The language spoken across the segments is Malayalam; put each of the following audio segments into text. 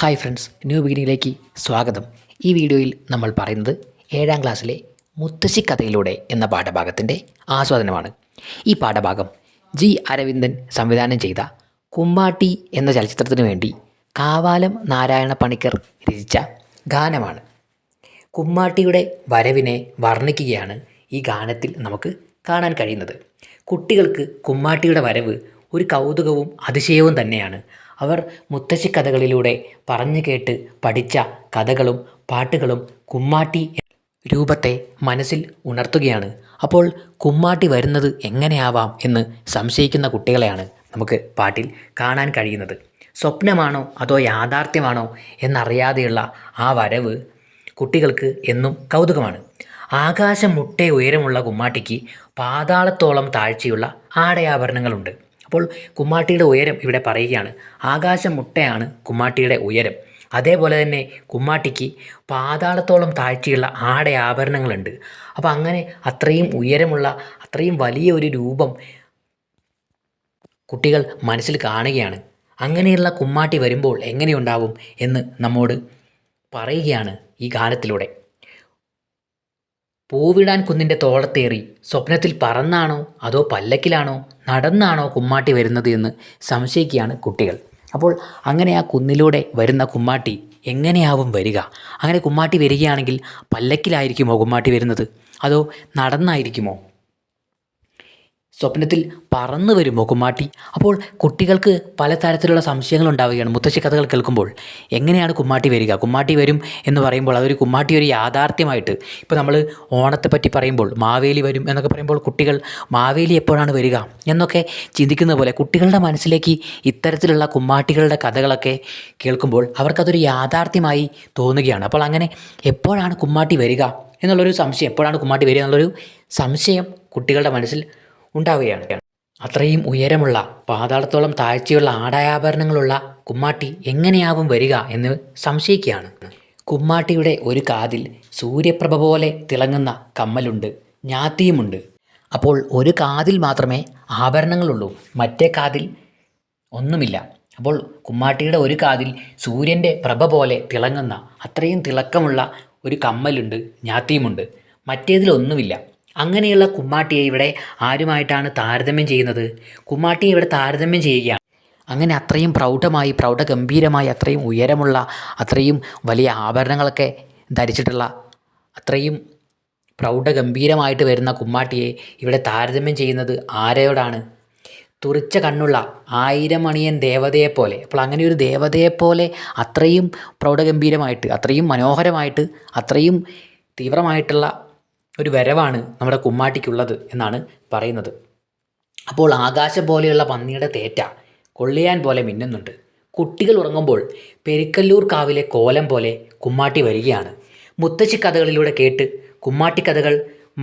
ഹായ് ഫ്രണ്ട്സ് ന്യൂ ബിഗിനിങ്ങിലേക്ക് സ്വാഗതം. ഈ വീഡിയോയിൽ നമ്മൾ പറയുന്നത് ഏഴാം ക്ലാസ്സിലെ മുത്തശ്ശി കഥയിലൂടെ എന്ന പാഠഭാഗത്തിന്റെ ആസ്വാദനമാണ്. ഈ പാഠഭാഗം ജി അരവിന്ദൻ സംവിധാനം ചെയ്ത കുമ്മാട്ടി എന്ന ചലച്ചിത്രത്തിനു വേണ്ടി കാവാലം നാരായണ പണിക്കർ രചിച്ച ഗാനമാണ്. കുമ്മാട്ടിയുടെ വരവിനെ വർണിക്കുകയാണ് ഈ ഗാനത്തിൽ നമുക്ക് കാണാൻ കഴിയുന്നത്. കുട്ടികൾക്ക് കുമ്മാട്ടിയുടെ വരവ് ഒരു കൗതുകവും അതിശയവും തന്നെയാണ്. അവർ മുത്തശ്ശി കഥകളിലൂടെ പറഞ്ഞു കേട്ട് പഠിച്ച കഥകളും പാട്ടുകളും കുമ്മാട്ടി രൂപത്തെ മനസ്സിൽ ഉണർത്തുകയാണ്. അപ്പോൾ കുമ്മാട്ടി വരുന്നത് എങ്ങനെയാവാം എന്ന് സംശയിക്കുന്ന കുട്ടികളെയാണ് നമുക്ക് പാട്ടിൽ കാണാൻ കഴിയുന്നത്. സ്വപ്നമാണോ അതോ യാഥാർത്ഥ്യമാണോ എന്നറിയാതെയുള്ള ആ വരവ് കുട്ടികൾക്ക് എന്നും കൗതുകമാണ്. ആകാശം മുട്ടേ ഉയരമുള്ള കുമ്മാട്ടിക്ക് പാതാളത്തോളം താഴ്ചയുള്ള ആടയാഭരണങ്ങളുണ്ട്. അപ്പോൾ കുമ്മാട്ടിയുടെ ഉയരം ഇവിടെ പറയുകയാണ്. ആകാശം മുട്ടയാണ് കുമ്മാട്ടിയുടെ ഉയരം. അതേപോലെ തന്നെ കുമ്മാട്ടിക്ക് പാതാളത്തോളം താഴ്ചയുള്ള ആടെ ആഭരണങ്ങളുണ്ട്. അപ്പോൾ അങ്ങനെ അത്രയും ഉയരമുള്ള അത്രയും വലിയ ഒരു രൂപം കുട്ടികൾ മനസ്സിൽ കാണുകയാണ്. അങ്ങനെയുള്ള കുമ്മാട്ടി വരുമ്പോൾ എങ്ങനെയുണ്ടാവും എന്ന് നമ്മോട് പറയുകയാണ് ഈ ഗാനത്തിലൂടെ. പൂവിടാൻ കുന്നിന്റെ തോളത്തേറി. സ്വപ്നത്തിൽ പറന്നാണോ? അതോ പല്ലക്കിലാണോ? നടന്നാണോ കുമ്മാട്ടി വരുന്നത് എന്ന് സംശയിക്കുകയാണ് കുട്ടികൾ. അപ്പോൾ അങ്ങനെ ആ കുന്നിലൂടെ വരുന്ന കുമ്മാട്ടി എങ്ങനെയാവും വരിക? അങ്ങനെ കുമ്മാട്ടി വരികയാണെങ്കിൽ പല്ലക്കിലായിരിക്കുമോ കുമ്മാട്ടി വരുന്നത്? അതോ നടന്നായിരിക്കുമോ? സ്വപ്നത്തിൽ പറന്നു വരുമോ കുമ്മാട്ടി? അപ്പോൾ കുട്ടികൾക്ക് പല തരത്തിലുള്ള സംശയങ്ങൾ ഉണ്ടാവുകയാണ്. മുത്തശ്ശി കഥകൾ കേൾക്കുമ്പോൾ എങ്ങനെയാണ് കുമ്മാട്ടി വരിക? കുമ്മാട്ടി വരും എന്ന് പറയുമ്പോൾ അതൊരു കുമ്മാട്ടി ഒരു യാഥാർത്ഥ്യമായിട്ട്. ഇപ്പോൾ നമ്മൾ ഓണത്തെപ്പറ്റി പറയുമ്പോൾ മാവേലി വരും എന്നൊക്കെ പറയുമ്പോൾ കുട്ടികൾ മാവേലി എപ്പോഴാണ് വരിക എന്നൊക്കെ ചിന്തിക്കുന്ന പോലെ കുട്ടികളുടെ മനസ്സിലേക്ക് ഇത്തരത്തിലുള്ള കുമ്മാട്ടികളുടെ കഥകളൊക്കെ കേൾക്കുമ്പോൾ അവർക്കതൊരു യാഥാർത്ഥ്യമായി തോന്നുകയാണ്. അപ്പോൾ അങ്ങനെ എപ്പോഴാണ് കുമ്മാട്ടി വരിക എന്നുള്ളൊരു സംശയം എപ്പോഴാണ് കുമ്മാട്ടി വരിക എന്നുള്ളൊരു സംശയം കുട്ടികളുടെ മനസ്സിൽ ഉണ്ടാവുകയാണ്. അത്രയും ഉയരമുള്ള പാതാളത്തോളം താഴ്ചയുള്ള ആടായാഭരണങ്ങളുള്ള കുമ്മാട്ടി എങ്ങനെയാവും വരിക എന്ന് സംശയിക്കുകയാണ്. കുമ്മാട്ടിയുടെ ഒരു കാതിൽ സൂര്യപ്രഭ പോലെ തിളങ്ങുന്ന കമ്മലുണ്ട് ഞാത്തിയുമുണ്ട്. അപ്പോൾ ഒരു കാതിൽ മാത്രമേ ആഭരണങ്ങളുള്ളൂ മറ്റേ കാതിൽ ഒന്നുമില്ല. അപ്പോൾ കുമ്മാട്ടിയുടെ ഒരു കാതിൽ സൂര്യന്റെ പ്രഭ പോലെ തിളങ്ങുന്ന അത്രയും തിളക്കമുള്ള ഒരു കമ്മലുണ്ട് ഞാത്തിയുമുണ്ട്. മറ്റേതിലൊന്നുമില്ല. അങ്ങനെയുള്ള കുമ്മാട്ടിയെ ഇവിടെ ആരുമായിട്ടാണ് താരതമ്യം ചെയ്യുന്നത്? കുമ്മാട്ടിയെ ഇവിടെ താരതമ്യം ചെയ്യുകയാണ്. അങ്ങനെ അത്രയും പ്രൗഢമായി പ്രൗഢഗംഭീരമായി അത്രയും ഉയരമുള്ള അത്രയും വലിയ ആഭരണങ്ങളൊക്കെ ധരിച്ചിട്ടുള്ള അത്രയും പ്രൗഢഗംഭീരമായിട്ട് വരുന്ന കുമ്മാട്ടിയെ ഇവിടെ താരതമ്യം ചെയ്യുന്നത് ആരെയോടാണ്? തുറിച്ച കണ്ണുള്ള ആയിരം മണിയൻ ദേവതയെപ്പോലെ അപ്പോൾ അങ്ങനെ ഒരു ദേവതയെപ്പോലെ അത്രയും പ്രൗഢഗംഭീരമായിട്ട് അത്രയും മനോഹരമായിട്ട് അത്രയും തീവ്രമായിട്ടുള്ള ഒരു വരവാണ് നമ്മുടെ കുമ്മാട്ടിക്കുള്ളത് എന്നാണ് പറയുന്നത്. അപ്പോൾ ആകാശം പോലെയുള്ള പന്നിയുടെ തേറ്റ കൊള്ളിയാൻ പോലെ മിന്നുന്നുണ്ട്. കുട്ടികൾ ഉറങ്ങുമ്പോൾ പെരിക്കല്ലൂർ കാവിലെ കോലം പോലെ കുമ്മാട്ടി വരികയാണ്. മുത്തശ്ശി കഥകളിലൂടെ കേട്ട് കുമ്മാട്ടി കഥകൾ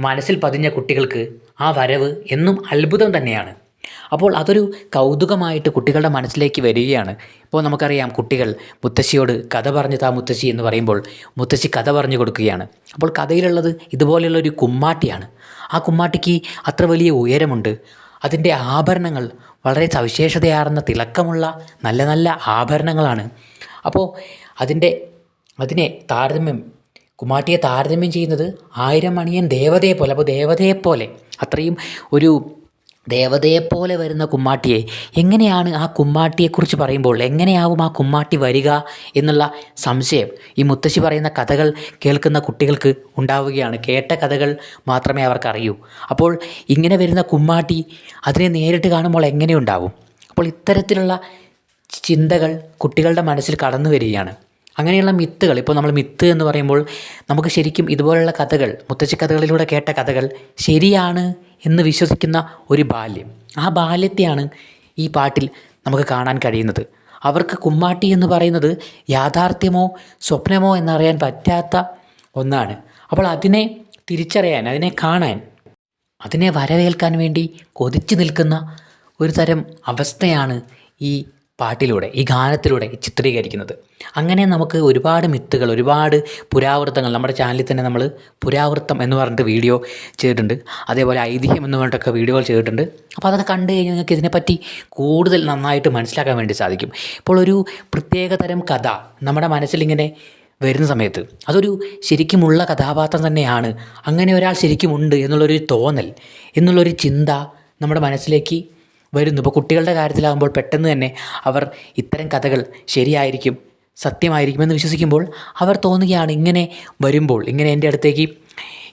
മനസ്സിൽ പതിഞ്ഞ കുട്ടികൾക്ക് ആ വരവ് എന്നും അത്ഭുതം തന്നെയാണ്. അപ്പോൾ അതൊരു കൗതുകമായിട്ട് കുട്ടികളുടെ മനസ്സിലേക്ക് വരികയാണ്. ഇപ്പോൾ നമുക്കറിയാം കുട്ടികൾ മുത്തശ്ശിയോട് കഥ പറഞ്ഞു താ മുത്തശ്ശി എന്ന് പറയുമ്പോൾ മുത്തശ്ശി കഥ പറഞ്ഞു കൊടുക്കുകയാണ്. അപ്പോൾ കഥയിലുള്ളത് ഇതുപോലെയുള്ള ഒരു കുമ്മാട്ടിയാണ്. ആ കുമ്മാട്ടിക്ക് അത്ര വലിയ ഉയരമുണ്ട്. അതിന്റെ ആഭരണങ്ങൾ വളരെ സവിശേഷതയാർന്ന തിളക്കമുള്ള നല്ല നല്ല ആഭരണങ്ങളാണ്. അപ്പോൾ അതിന്റെ അതിനെ താരതമ്യം കുമ്മാട്ടിയെ താരതമ്യം ചെയ്യുന്നത് ആയിരം മണിയൻ ദേവതയെ പോലെ അപ്പോൾ ദേവതയെപ്പോലെ അത്രയും ഒരു ദേവതയെപ്പോലെ വരുന്ന കുമ്മാട്ടിയെ എങ്ങനെയാണ് ആ കുമ്മാട്ടിയെക്കുറിച്ച് പറയുമ്പോൾ എങ്ങനെയാവും ആ കുമ്മാട്ടി വരിക എന്നുള്ള സംശയം? ഈ മുത്തശ്ശി പറയുന്ന കഥകൾ കേൾക്കുന്ന കുട്ടികൾക്ക് ഉണ്ടാവുകയാണ്. കേട്ട കഥകൾ മാത്രമേ അവർക്കറിയൂ. അപ്പോൾ ഇങ്ങനെ വരുന്ന കുമ്മാട്ടി അതിനെ നേരിട്ട് കാണുമ്പോൾ എങ്ങനെയുണ്ടാവും? അപ്പോൾ ഇത്തരത്തിലുള്ള ചിന്തകൾ കുട്ടികളുടെ മനസ്സിൽ കടന്നു വരികയാണ്. അങ്ങനെയുള്ള മിത്തുകൾ ഇപ്പോൾ നമ്മൾ മിത്ത് എന്ന് പറയുമ്പോൾ നമുക്ക് ശരിക്കും ഇതുപോലുള്ള കഥകൾ മുത്തശ്ശി കഥകളിലൂടെ കേട്ട കഥകൾ ശരിയാണ് എന്ന് വിശ്വസിക്കുന്ന ഒരു ബാല്യം. ആ ബാല്യത്തെയാണ് ഈ പാട്ടിൽ നമുക്ക് കാണാൻ കഴിയുന്നത്. അവർക്ക് കുമ്മാട്ടി എന്ന് പറയുന്നത് യാഥാർത്ഥ്യമോ സ്വപ്നമോ എന്നറിയാൻ പറ്റാത്ത ഒന്നാണ്. അപ്പോൾ അതിനെ തിരിച്ചറിയാൻ അതിനെ കാണാൻ അതിനെ വരവേൽക്കാൻ വേണ്ടി കൊതിച്ചു നിൽക്കുന്ന ഒരു തരം അവസ്ഥയാണ് ഈ പാട്ടിലൂടെ ഈ ഗാനത്തിലൂടെ ചിത്രീകരിക്കുന്നത്. അങ്ങനെ നമുക്ക് ഒരുപാട് മിത്തുകൾ ഒരുപാട് പുരാവൃത്തങ്ങൾ നമ്മുടെ ചാനലിൽ തന്നെ നമ്മൾ പുരാവൃത്തം എന്ന് പറഞ്ഞിട്ട് വീഡിയോ ചെയ്തിട്ടുണ്ട്. അതേപോലെ ഐതിഹ്യം എന്ന് പറഞ്ഞിട്ടൊക്കെ വീഡിയോകൾ ചെയ്തിട്ടുണ്ട്. അപ്പോൾ അതൊക്കെ കണ്ടു കഴിഞ്ഞാൽ നിങ്ങൾക്ക് ഇതിനെപ്പറ്റി കൂടുതൽ നന്നായിട്ട് മനസ്സിലാക്കാൻ വേണ്ടി സാധിക്കും. ഇപ്പോൾ ഒരു പ്രത്യേക തരം കഥ നമ്മുടെ മനസ്സിലിങ്ങനെ വരുന്ന സമയത്ത് അതൊരു ശരിക്കുമുള്ള കഥാപാത്രം തന്നെയാണ്. അങ്ങനെ ഒരാൾ ശരിക്കുമുണ്ട് എന്നുള്ളൊരു തോന്നൽ എന്നുള്ളൊരു ചിന്ത നമ്മുടെ മനസ്സിലേക്ക് വരുന്നു. ഇപ്പോൾ കുട്ടികളുടെ കാര്യത്തിലാകുമ്പോൾ പെട്ടെന്ന് തന്നെ അവർ ഇത്തരം കഥകൾ ശരിയായിരിക്കും സത്യമായിരിക്കുമെന്ന് വിശ്വസിക്കുമ്പോൾ അവർ തോന്നുകയാണ് ഇങ്ങനെ വരുമ്പോൾ ഇങ്ങനെ എന്റെ അടുത്തേക്ക്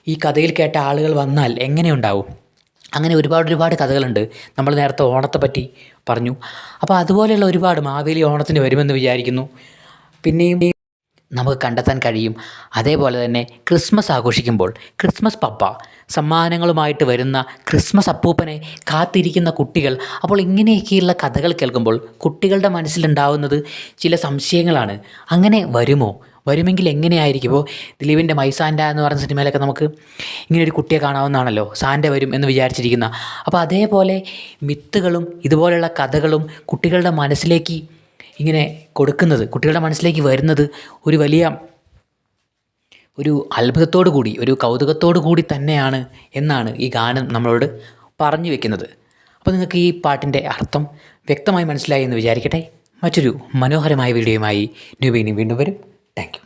ഈ കഥയിൽ കേട്ട ആളുകൾ വന്നാൽ എങ്ങനെയുണ്ടാവും അങ്ങനെ ഒരുപാട് ഒരുപാട് കഥകളുണ്ട്. നമ്മൾ നേരത്തെ ഓണത്തെ പറ്റി പറഞ്ഞു. അപ്പോൾ അതുപോലെയുള്ള ഒരുപാട് മാവേലി ഓണത്തിന് വരുമെന്ന് വിചാരിക്കുന്നു. പിന്നെയും നമുക്ക് കണ്ടെത്താൻ കഴിയും. അതേപോലെ തന്നെ ക്രിസ്മസ് ആഘോഷിക്കുമ്പോൾ ക്രിസ്മസ് പപ്പ സമ്മാനങ്ങളുമായിട്ട് വരുന്ന ക്രിസ്മസ് അപ്പൂപ്പനെ കാത്തിരിക്കുന്ന കുട്ടികൾ അപ്പോൾ ഇങ്ങനെയൊക്കെയുള്ള കഥകൾ കേൾക്കുമ്പോൾ കുട്ടികളുടെ മനസ്സിലുണ്ടാവുന്നത് ചില സംശയങ്ങളാണ്. അങ്ങനെ വരുമോ? വരുമെങ്കിൽ എങ്ങനെയായിരിക്കും? ഇപ്പോൾ ദിലീപിന്റെ മൈസാൻഡ എന്ന് പറയുന്ന സിനിമയിലൊക്കെ നമുക്ക് ഇങ്ങനെ ഒരു കുട്ടിയെ കാണാവുന്നതാണല്ലോ സാൻഡ വരും എന്ന് വിചാരിച്ചിരിക്കുന്ന. അപ്പോൾ അതേപോലെ മിത്തുകളും ഇതുപോലെയുള്ള കഥകളും കുട്ടികളുടെ മനസ്സിലേക്ക് ഇങ്ങനെ കൊടുക്കുന്നത് കുട്ടികളുടെ മനസ്സിലേക്ക് വരുന്നത് ഒരു വലിയ ഒരു അത്ഭുതത്തോടു കൂടി ഒരു കൗതുകത്തോടു കൂടി തന്നെയാണ് എന്നാണ് ഈ ഗാനം നമ്മളോട് പറഞ്ഞു വെക്കുന്നത്. അപ്പോൾ നിങ്ങൾക്ക് ഈ പാട്ടിന്റെ അർത്ഥം വ്യക്തമായി മനസ്സിലായി എന്ന് വിചാരിക്കട്ടെ. മറ്റൊരു മനോഹരമായ വീഡിയോയുമായി ന്യൂബീനി വീണ്ടും വരും. താങ്ക്